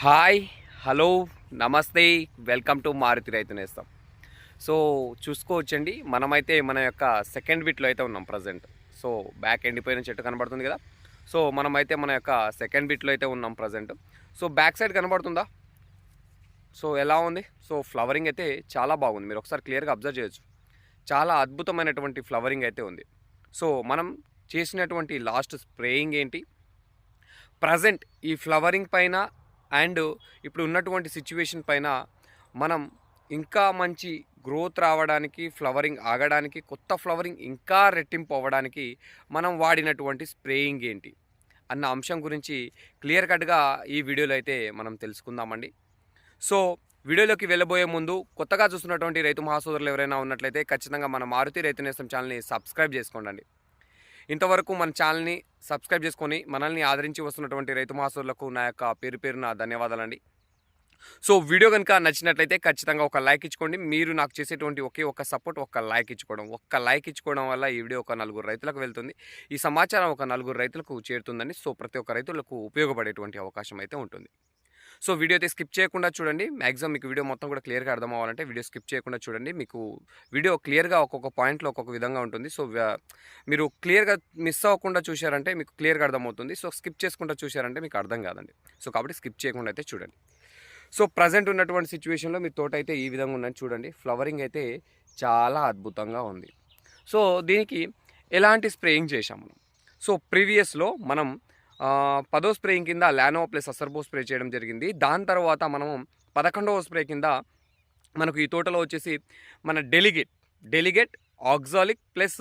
Hi hello నమస్తే welcome to Maruti రైతు నేస్తాం. సో చూసుకోవచ్చండి మనమైతే మన యొక్క సెకండ్ బిట్లో అయితే ఉన్నాం ప్రజెంట్. సో బ్యాక్ ఎండిపోయిన చెట్టు కనబడుతుంది కదా. సో మనమైతే మన యొక్క సెకండ్ బిట్లో అయితే ఉన్నాం ప్రజెంట్. సో బ్యాక్ సైడ్ కనబడుతుందా? సో ఎలా ఉంది? సో ఫ్లవరింగ్ అయితే చాలా బాగుంది. మీరు ఒకసారి క్లియర్గా అబ్జర్వ్ చేయొచ్చు. చాలా అద్భుతమైనటువంటి ఫ్లవరింగ్ అయితే ఉంది. సో మనం చేసినటువంటి లాస్ట్ స్ప్రేయింగ్ ఏంటి? ప్రజెంట్ ఈ ఫ్లవరింగ్ పైన అండ్ ఇప్పుడు ఉన్నటువంటి సిచ్యువేషన్ పైన మనం ఇంకా మంచి గ్రోత్ రావడానికి ఫ్లవరింగ్ ఆగడానికి కొత్త ఫ్లవరింగ్ ఇంకా రెట్టింపు అవ్వడానికి మనం వాడినటువంటి స్ప్రేయింగ్ ఏంటి అన్న అంశం గురించి క్లియర్ కట్గా ఈ వీడియోలో అయితే మనం తెలుసుకుందామండి. సో వీడియోలోకి వెళ్ళబోయే ముందు కొత్తగా చూస్తున్నటువంటి రైతు మహాసోదరులు ఎవరైనా ఉన్నట్లయితే ఖచ్చితంగా మన మారుతి రైతు నేస్తం ఛానల్ని సబ్స్క్రైబ్ చేసుకోండి ఇంతవరకు మన ఛానల్ని సబ్స్క్రైబ్ చేసుకొని మనల్ని ఆదరించి వస్తున్నటువంటి రైతు మాసూర్లకు నా యొక్క పేరు పేరున ధన్యవాదాలండి. సో వీడియో కనుక నచ్చినట్లయితే ఖచ్చితంగా ఒక లైక్ ఇచ్చుకోండి. మీరు నాకు చేసేటువంటి ఒకే ఒక సపోర్ట్ ఒక లైక్ ఇచ్చుకోవడం. ఒక్క లైక్ ఇచ్చుకోవడం వల్ల ఈ వీడియో ఒక నలుగురు రైతులకు వెళ్తుంది. ఈ సమాచారం ఒక నలుగురు రైతులకు చేరుతుందని సో ప్రతి ఒక్క రైతులకు ఉపయోగపడేటువంటి అవకాశం అయితే ఉంటుంది. సో వీడియో అయితే స్కిప్ చేయకుండా చూడండి. మ్యాక్సిమం మీకు వీడియో మొత్తం కూడా క్లియర్గా అర్థం అవ్వాలంటే వీడియో స్కిప్ చేయకుండా చూడండి. మీకు వీడియో క్లియర్గా ఒక్కొక్క పాయింట్లో ఒక్కొక్క విధంగా ఉంటుంది. సో మీరు క్లియర్గా మిస్ అవ్వకుండా చూశారంటే మీకు క్లియర్గా అర్థమవుతుంది. సో స్కిప్ చేసుకుంటూ చూశారంటే మీకు అర్థం కాదండి. సో కాబట్టి స్కిప్ చేయకుండా అయితే చూడండి. సో ప్రజెంట్ ఉన్నటువంటి సిచ్యువేషన్లో మీ తోట అయితే ఈ విధంగా ఉందని చూడండి. ఫ్లవరింగ్ అయితే చాలా అద్భుతంగా ఉంది. సో దీనికి ఎలాంటి స్ప్రేయింగ్ చేశాం మనం? సో ప్రీవియస్లో మనం పదో స్ప్రేయింగ్ కింద లానో ప్లస్ అసర్బో స్ప్రే చేయడం జరిగింది. దాని తర్వాత మనము పదకొండవ స్ప్రే కింద మనకు ఈ తోటలో వచ్చేసి మన డెలిగేట్ డెలిగేట్ ఆక్సాలిక్ ప్లస్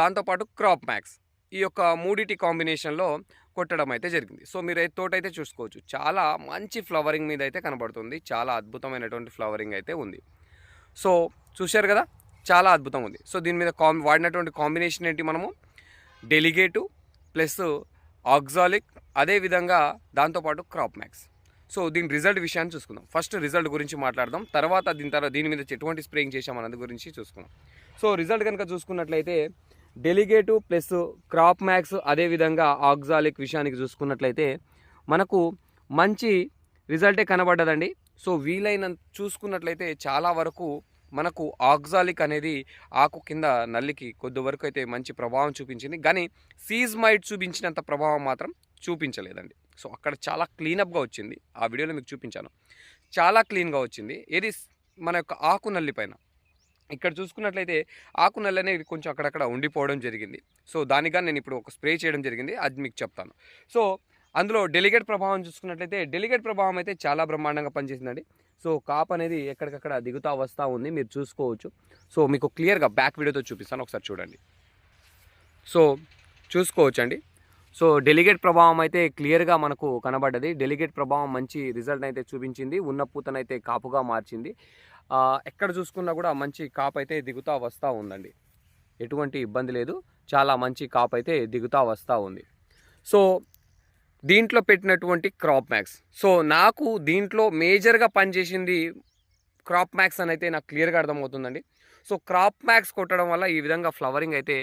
దాంతోపాటు క్రాప్ మ్యాక్స్ ఈ యొక్క మూడిటి కాంబినేషన్లో కొట్టడం అయితే జరిగింది. సో మీరు అయితే తోట అయితే చూసుకోవచ్చు చాలా మంచి ఫ్లవరింగ్ మీద అయితే కనబడుతుంది. చాలా అద్భుతమైనటువంటి ఫ్లవరింగ్ అయితే ఉంది. సో చూశారు కదా చాలా అద్భుతం ఉంది. సో దీని మీద కాం వాడినటువంటి కాంబినేషన్ ఏంటి మనము? డెలిగేటు ప్లస్ ఆక్జాలిక్ అదేవిధంగా దాంతోపాటు క్రాప్ మ్యాక్స్. సో దీని రిజల్ట్ విషయాన్ని చూసుకుందాం. ఫస్ట్ రిజల్ట్ గురించి మాట్లాడదాం. తర్వాత దీని తర్వాత దీని మీద ఎటువంటి స్ప్రేయింగ్ చేసాం అన్నది గురించి చూసుకుందాం. సో రిజల్ట్ కనుక చూసుకున్నట్లయితే డెలిగేటు ప్లస్ క్రాప్ మ్యాక్స్ అదేవిధంగా ఆక్జాలిక్ విషయానికి చూసుకున్నట్లయితే మనకు మంచి రిజల్టే కనబడ్డదండి. సో వీలైనంత చూసుకున్నట్లయితే చాలా వరకు మనకు ఆక్జాలిక్ అనేది ఆకు కింద నల్లికి కొద్ది వరకు అయితే మంచి ప్రభావం చూపించింది. కానీ సీజ్మైట్ చూపించినంత ప్రభావం మాత్రం చూపించలేదండి. సో అక్కడ చాలా క్లీనప్గా వచ్చింది. ఆ వీడియోలో మీకు చూపించాను. చాలా క్లీన్గా వచ్చింది. ఏది మన యొక్క ఆకు నల్లి పైన. ఇక్కడ చూసుకున్నట్లయితే ఆకు నల్లి అనేది కొంచెం అక్కడక్కడ ఉండిపోవడం జరిగింది. సో దానిగా నేను ఇప్పుడు ఒక స్ప్రే చేయడం జరిగింది. అది మీకు చెప్తాను. సో అందులో డెలిగేట్ ప్రభావం చూసుకున్నట్లయితే డెలిగేట్ ప్రభావం అయితే చాలా బ్రహ్మాండంగా పనిచేసిందండి. సో కాప్ అనేది ఎక్కడికక్కడ దిగుతా వస్తూ ఉంది మీరు చూసుకోవచ్చు. సో మీకు క్లియర్గా బ్యాక్ వీడియోతో చూపిస్తాను ఒకసారి చూడండి. సో చూసుకోవచ్చండి. సో డెలిగేట్ ప్రభావం అయితే క్లియర్గా మనకు కనబడ్డది. డెలిగేట్ ప్రభావం మంచి రిజల్ట్ అయితే చూపించింది ఉన్న పూతనైతే కాపుగా మార్చింది. ఎక్కడ చూసుకున్నా కూడా మంచి కాపు అయితే దిగుతా వస్తూ ఉందండి. ఎటువంటి ఇబ్బంది లేదు. చాలా మంచి కాపు అయితే దిగుతా వస్తూ ఉంది. సో దీంట్లో పెట్టినటువంటి క్రాప్ మ్యాక్స్. సో నాకు దీంట్లో మేజర్గా పనిచేసింది క్రాప్ మ్యాక్స్ అని అయితే నాకు క్లియర్గా అర్థమవుతుందండి. సో క్రాప్ మ్యాక్స్ కొట్టడం వల్ల ఈ విధంగా ఫ్లవరింగ్ అయితే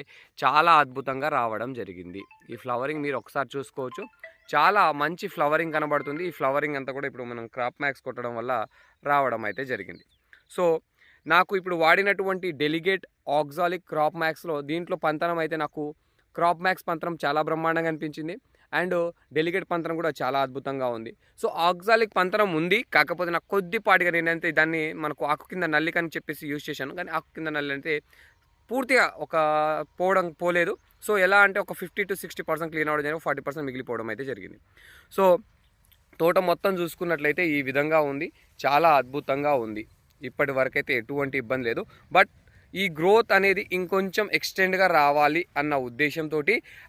చాలా అద్భుతంగా రావడం జరిగింది. ఈ ఫ్లవరింగ్ మీరు ఒకసారి చూసుకోవచ్చు. చాలా మంచి ఫ్లవరింగ్ కనబడుతుంది. ఈ ఫ్లవరింగ్ అంతా కూడా ఇప్పుడు మనం క్రాప్ మ్యాక్స్ కొట్టడం వల్ల రావడం అయితే జరిగింది. సో నాకు ఇప్పుడు వాడినటువంటి డెలిగేట్ ఆక్సాలిక్ క్రాప్ మ్యాక్స్లో దీంట్లో పంతనం అయితే నాకు క్రాప్ మ్యాక్స్ పంతనం చాలా బ్రహ్మాండంగా అనిపించింది. అండ్ డెలిగేట్ పంతనం కూడా చాలా అద్భుతంగా ఉంది. సో ఆక్సాలిక్ పంతనం ఉంది. కాకపోతే నాకు కొద్దిపాటిగా నేనైతే దాన్ని మనకు ఆకు కింద నల్లికని చెప్పేసి యూజ్ చేశాను. కానీ ఆకు కింద నల్లి అంటే పూర్తిగా ఒక పోవడం పోలేదు. సో ఎలా అంటే ఒక fifty to sixty percent clean అవ్వడం జరిగింది. ఫార్టీ పర్సెంట్ మిగిలిపోవడం అయితే జరిగింది. సో తోట మొత్తం చూసుకున్నట్లయితే ఈ విధంగా ఉంది. చాలా అద్భుతంగా ఉంది. ఇప్పటి వరకైతే ఎటువంటి ఇబ్బంది లేదు. బట్ ఈ గ్రోత్ అనేది ఇంకొంచెం ఎక్స్టెండ్గా రావాలి అన్న ఉద్దేశంతో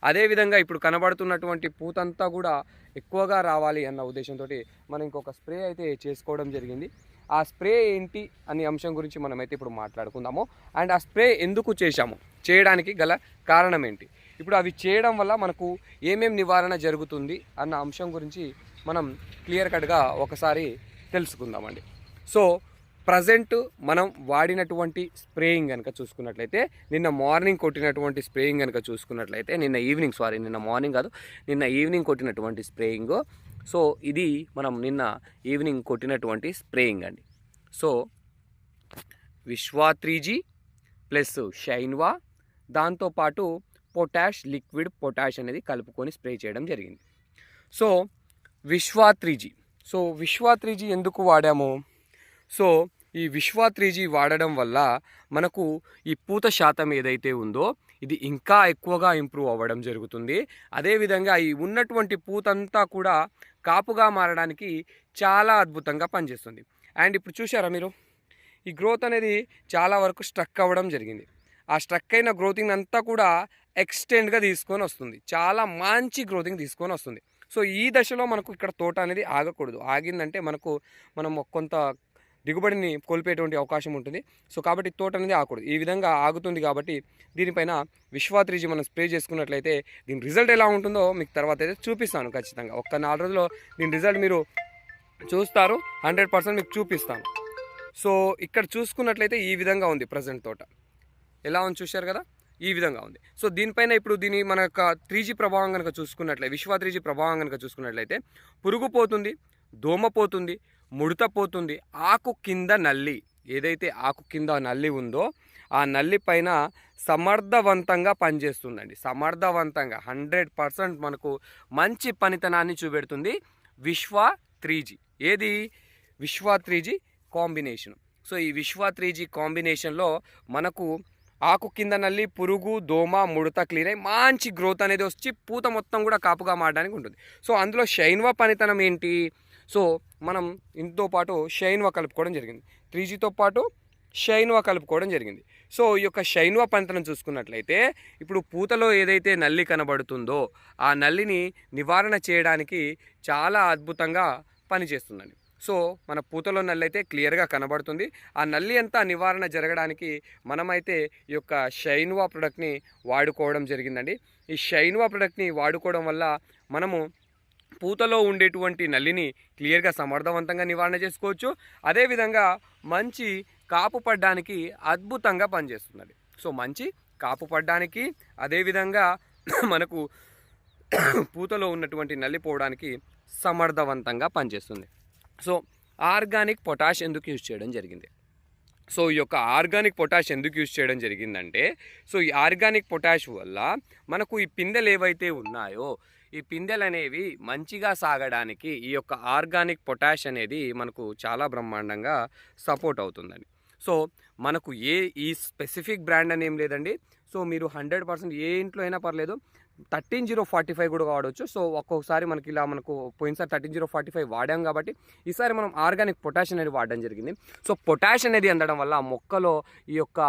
అదేవిధంగా ఇప్పుడు కనబడుతున్నటువంటి పూతంతా కూడా ఎక్కువగా రావాలి అన్న ఉద్దేశంతో మనం ఇంకొక స్ప్రే అయితే చేసుకోవడం జరిగింది. ఆ స్ప్రే ఏంటి అనే అంశం గురించి మనమైతే ఇప్పుడు మాట్లాడుకుందాము. అండ్ ఆ స్ప్రే ఎందుకు చేశాము? చేయడానికి గల కారణం ఏంటి? ఇప్పుడు అవి చేయడం వల్ల మనకు ఏమేం నివారణ జరుగుతుంది అన్న అంశం గురించి మనం క్లియర్ కట్గా ఒకసారి తెలుసుకుందామండి. సో ప్రజెంట్ మనం వాడినటువంటి స్ప్రేయింగ్ కనుక చూసుకున్నట్లయితే నిన్న మార్నింగ్ కొట్టినటువంటి స్ప్రేయింగ్ కనుక చూసుకున్నట్లయితే నిన్న ఈవినింగ్ సారీ నిన్న మార్నింగ్ కాదు నిన్న ఈవినింగ్ కొట్టినటువంటి స్ప్రేయింగ్. సో ఇది మనం నిన్న ఈవినింగ్ కొట్టినటువంటి స్ప్రేయింగ్ అండి. సో విశ్వా త్రీజీ ప్లస్ షైన్వా దాంతోపాటు పొటాష్ లిక్విడ్ పొటాష్ అనేది కలుపుకొని స్ప్రే చేయడం జరిగింది. సో విశ్వా త్రీజీ సో విశ్వా త్రీజీ ఎందుకు వాడాము? సో ఈ విశ్వా త్రీ జీ వాడడం వల్ల మనకు ఈ పూత శాతం ఏదైతే ఉందో ఇది ఇంకా ఎక్కువగా ఇంప్రూవ్ అవ్వడం జరుగుతుంది. అదేవిధంగా ఈ ఉన్నటువంటి పూతంతా కూడా కాపుగా మారడానికి చాలా అద్భుతంగా పనిచేస్తుంది. అండ్ ఇప్పుడు చూసారా మీరు? ఈ గ్రోత్ అనేది చాలా వరకు స్ట్రక్ అవ్వడం జరిగింది. ఆ స్ట్రక్ అయిన గ్రోతింగ్ అంతా కూడా ఎక్స్టెండ్గా తీసుకొని వస్తుంది. చాలా మంచి గ్రోతింగ్ తీసుకొని వస్తుంది. సో ఈ దశలో మనకు ఇక్కడ తోట అనేది ఆగకూడదు. ఆగిందంటే మనకు మనం కొంత దిగుబడిని కోల్పోయేటువంటి అవకాశం ఉంటుంది. సో కాబట్టి తోట అనేది ఆకూడదు. ఈ విధంగా ఆగుతుంది కాబట్టి దీనిపైన విశ్వాత్రిజీ మనం స్ప్రే చేసుకున్నట్లయితే దీని రిజల్ట్ ఎలా ఉంటుందో మీకు తర్వాత అయితే చూపిస్తాను ఖచ్చితంగా. ఒక్క నాలుగు రోజుల్లో దీని రిజల్ట్ మీరు చూస్తారు. హండ్రెడ్ పర్సెంట్ మీకు చూపిస్తాను. సో ఇక్కడ చూసుకున్నట్లయితే ఈ విధంగా ఉంది ప్రజెంట్ తోట. ఎలా ఉంది చూశారు కదా? ఈ విధంగా ఉంది. సో దీనిపైన ఇప్పుడు దీని మన యొక్క త్రీ జీ ప్రభావం కనుక చూసుకున్నట్లయితే విశ్వ త్రీ జీ ప్రభావం కనుక చూసుకున్నట్లయితే పురుగు పోతుంది దోమ పోతుంది ముడత పోతుంది ఆకు కింద నల్లి. ఏదైతే ఆకు కింద నల్లి ఉందో ఆ నల్లి పైన సమర్థవంతంగా పనిచేస్తుందండి. సమర్థవంతంగా హండ్రెడ్ పర్సెంట్ మనకు మంచి పనితనాన్ని చూపెడుతుంది విశ్వ త్రీజీ. ఏది? విశ్వ త్రీజీ కాంబినేషన్. సో ఈ విశ్వ త్రీజీ కాంబినేషన్లో మనకు ఆకు కింద నల్లి పురుగు దోమ ముడత క్లీన్ అయ్యి మంచి గ్రోత్ అనేది వచ్చి పూత మొత్తం కూడా కాపుగా మారడానికి ఉంటుంది. సో అందులో శైన్వ పనితనం ఏంటి? సో మనం ఇంతో పాటు షైన్వా కలుపుకోవడం జరిగింది. త్రీ జీతో పాటు షైన్వా కలుపుకోవడం జరిగింది. సో ఈ యొక్క షైన్వా పంతనం చూసుకున్నట్లయితే ఇప్పుడు పూతలో ఏదైతే నల్లి కనబడుతుందో ఆ నల్లిని నివారణ చేయడానికి చాలా అద్భుతంగా పనిచేస్తుందండి. సో మన పూతలో నల్లి అయితే క్లియర్గా కనబడుతుంది. ఆ నల్లి అంతా నివారణ జరగడానికి మనమైతే ఈ యొక్క షైన్వా ప్రొడక్ట్ని వాడుకోవడం జరిగిందండి. ఈ షైన్వా ప్రొడక్ట్ని వాడుకోవడం వల్ల మనము పూతలో ఉండేటువంటి నల్లిని క్లియర్గా సమర్థవంతంగా నివారణ చేసుకోవచ్చు. అదేవిధంగా మంచి కాపు పడ్డానికి అద్భుతంగా పనిచేస్తున్నది. సో మంచి కాపు పడ్డానికి అదేవిధంగా మనకు పూతలో ఉన్నటువంటి నల్లి పోవడానికి సమర్థవంతంగా పనిచేస్తుంది. సో ఆర్గానిక్ పొటాష్ ఎందుకు యూజ్ చేయడం జరిగింది? సో ఈ యొక్క ఆర్గానిక్ పొటాష్ ఎందుకు యూజ్ చేయడం జరిగిందంటే సో ఈ ఆర్గానిక్ పొటాష్ వల్ల మనకు ఈ పిందెలు ఏవైతే ఉన్నాయో ఈ పిందెలు అనేవి మంచిగా సాగడానికి ఈ యొక్క ఆర్గానిక్ పొటాష్ అనేది మనకు చాలా బ్రహ్మాండంగా సపోర్ట్ అవుతుందండి. సో మనకు ఏ ఈ స్పెసిఫిక్ బ్రాండ్ అని ఏం లేదండి. సో మీరు హండ్రెడ్ పర్సెంట్ ఏ ఇంట్లో అయినా పర్లేదు. థర్టీన్ జీరో ఫార్టీ ఫైవ్ కూడా వాడవచ్చు సో ఒక్కొక్కసారి మనకి ఇలా మనకు పోయినసారి థర్టీన్ జీరో ఫార్టీ ఫైవ్ వాడాం కాబట్టి ఈసారి మనం ఆర్గానిక్ పొటాష్ అనేది వాడడం జరిగింది. సో పొటాష్ అనేది అందడం వల్ల మొక్కలో ఈ యొక్క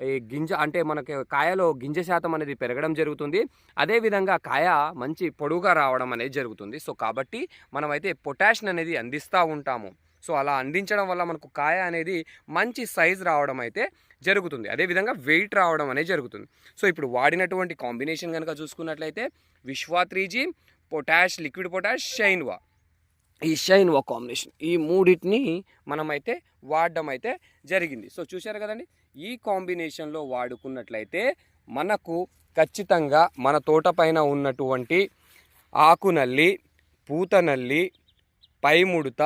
ఈ గింజ అంటే మనకి కాయలో గింజ శాతం అనేది పెరగడం జరుగుతుంది. అదేవిధంగా కాయ మంచి పొడుగా రావడం అనేది జరుగుతుంది. సో కాబట్టి మనమైతే పొటాష్ అనేది అందిస్తూ ఉంటాము. సో అలా అందించడం వల్ల మనకు కాయ అనేది మంచి సైజ్ రావడం అయితే జరుగుతుంది. అదేవిధంగా వెయిట్ రావడం అనేది జరుగుతుంది. సో ఇప్పుడు వాడినటువంటి కాంబినేషన్ కనుక చూసుకున్నట్లయితే Vishwa three G potash liquid potash షైన్వా. ఈ షైన్ ఒక కాంబినేషన్. ఈ మూడింటిని మనమైతే వాడడం అయితే జరిగింది. సో చూశారు కదండి? ఈ కాంబినేషన్లో వాడుకున్నట్లయితే మనకు ఖచ్చితంగా మన తోట పైన ఉన్నటువంటి ఆకు నల్లి పూత నల్లి పై ముడత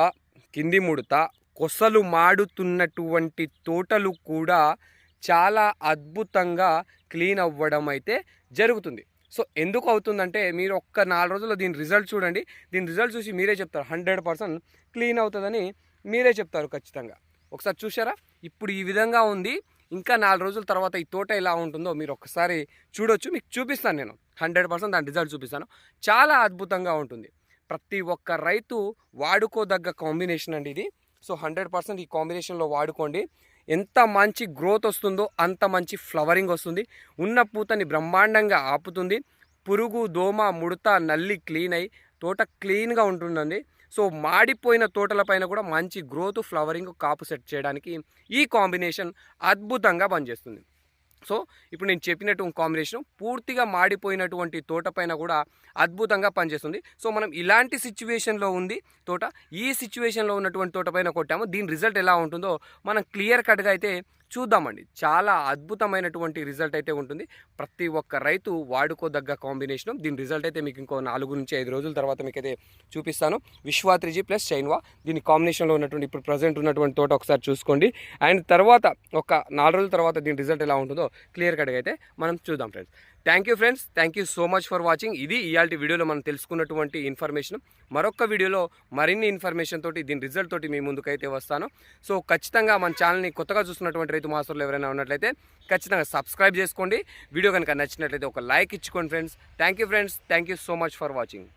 కింది ముడత కొసలు మాడుతున్నటువంటి తోటలు కూడా చాలా అద్భుతంగా క్లీన్ అవ్వడం అయితే జరుగుతుంది. సో ఎందుకు అవుతుందంటే మీరు ఒక్క నాలుగు రోజుల్లో దీని రిజల్ట్ చూడండి. దీని రిజల్ట్ చూసి మీరే చెప్తారు. హండ్రెడ్ పర్సెంట్ క్లీన్ అవుతుందని మీరే చెప్తారు ఖచ్చితంగా. ఒకసారి చూసారా ఇప్పుడు ఈ విధంగా ఉంది. ఇంకా నాలుగు రోజుల తర్వాత ఈ తోట ఎలా ఉంటుందో మీరు ఒకసారి చూడొచ్చు. మీకు చూపిస్తాను నేను. హండ్రెడ్ పర్సెంట్ దాని రిజల్ట్ చూపిస్తాను. చాలా అద్భుతంగా ఉంటుంది. ప్రతి ఒక్క రైతు వాడుకోదగ్గ కాంబినేషన్ అండి ఇది. సో హండ్రెడ్ పర్సెంట్ ఈ కాంబినేషన్లో వాడుకోండి. ఎంత మంచి గ్రోత్ వస్తుందో అంత మంచి ఫ్లవరింగ్ వస్తుంది. ఉన్న పూతని బ్రహ్మాండంగా ఆపుతుంది. పురుగు దోమ ముడత నల్లి క్లీన్ అయి తోట క్లీన్గా ఉంటుందండి. సో మాడిపోయిన తోటలపైన కూడా మంచి గ్రోత్ ఫ్లవరింగ్ కాపు సెట్ చేయడానికి ఈ కాంబినేషన్ అద్భుతంగా పనిచేస్తుంది. సో ఇప్పుడు నేను చెప్పినట్టు కాంబినేషన్. పూర్తిగా మాడిపోయినటువంటి తోట పైన కూడా అద్భుతంగా పనిచేస్తుంది. సో మనం ఇలాంటి సిచ్యువేషన్లో ఉంది తోట. ఈ సిచ్యువేషన్లో ఉన్నటువంటి తోట పైన కొట్టాము. దీని రిజల్ట్ ఎలా ఉంటుందో మనం క్లియర్ కట్గా అయితే చూద్దామండి. చాలా అద్భుతమైనటువంటి రిజల్ట్ అయితే ఉంటుంది. ప్రతి ఒక్క రైతు వాడుకోదగ్గ కాంబినేషన్. దీని రిజల్ట్ అయితే మీకు ఇంకో నాలుగు నుంచి ఐదు రోజుల తర్వాత మీకు అయితే చూపిస్తాను. విశ్వా త్రీజీ ప్లస్ చైన్వా. దీని కాంబినేషన్లో ఉన్నటువంటి ఇప్పుడు ప్రజెంట్ ఉన్నటువంటి తోట ఒకసారి చూసుకోండి. అండ్ తర్వాత ఒక నాలుగు రోజుల తర్వాత దీని రిజల్ట్ ఎలా ఉంటుందో క్లియర్ కట్గా అయితే మనం చూద్దాం friends. Thank you friends thank you so much for watching ఇది ఇవాళ వీడియోలో మనం తెలుసుకున్నటువంటి ఇన్ఫర్మేషన్ మరొక వీడియోలో మరిన్ని ఇన్ఫర్మేషన్ తోటి దీని రిజల్ట్ తోటి మీ ముందుకైతే వస్తాను. సో ఖచ్చితంగా మన ఛానల్ని కొత్తగా చూస్తున్నటువంటి రైతు మాస్టర్లు ఎవరైనా ఉన్నట్లయితే ఖచ్చితంగా సబ్స్క్రైబ్ చేసుకోండి. వీడియో కనుక నచ్చినట్లయితే ఒక లైక్ ఇచ్చుకోండి friends thank you friends thank you so much for watching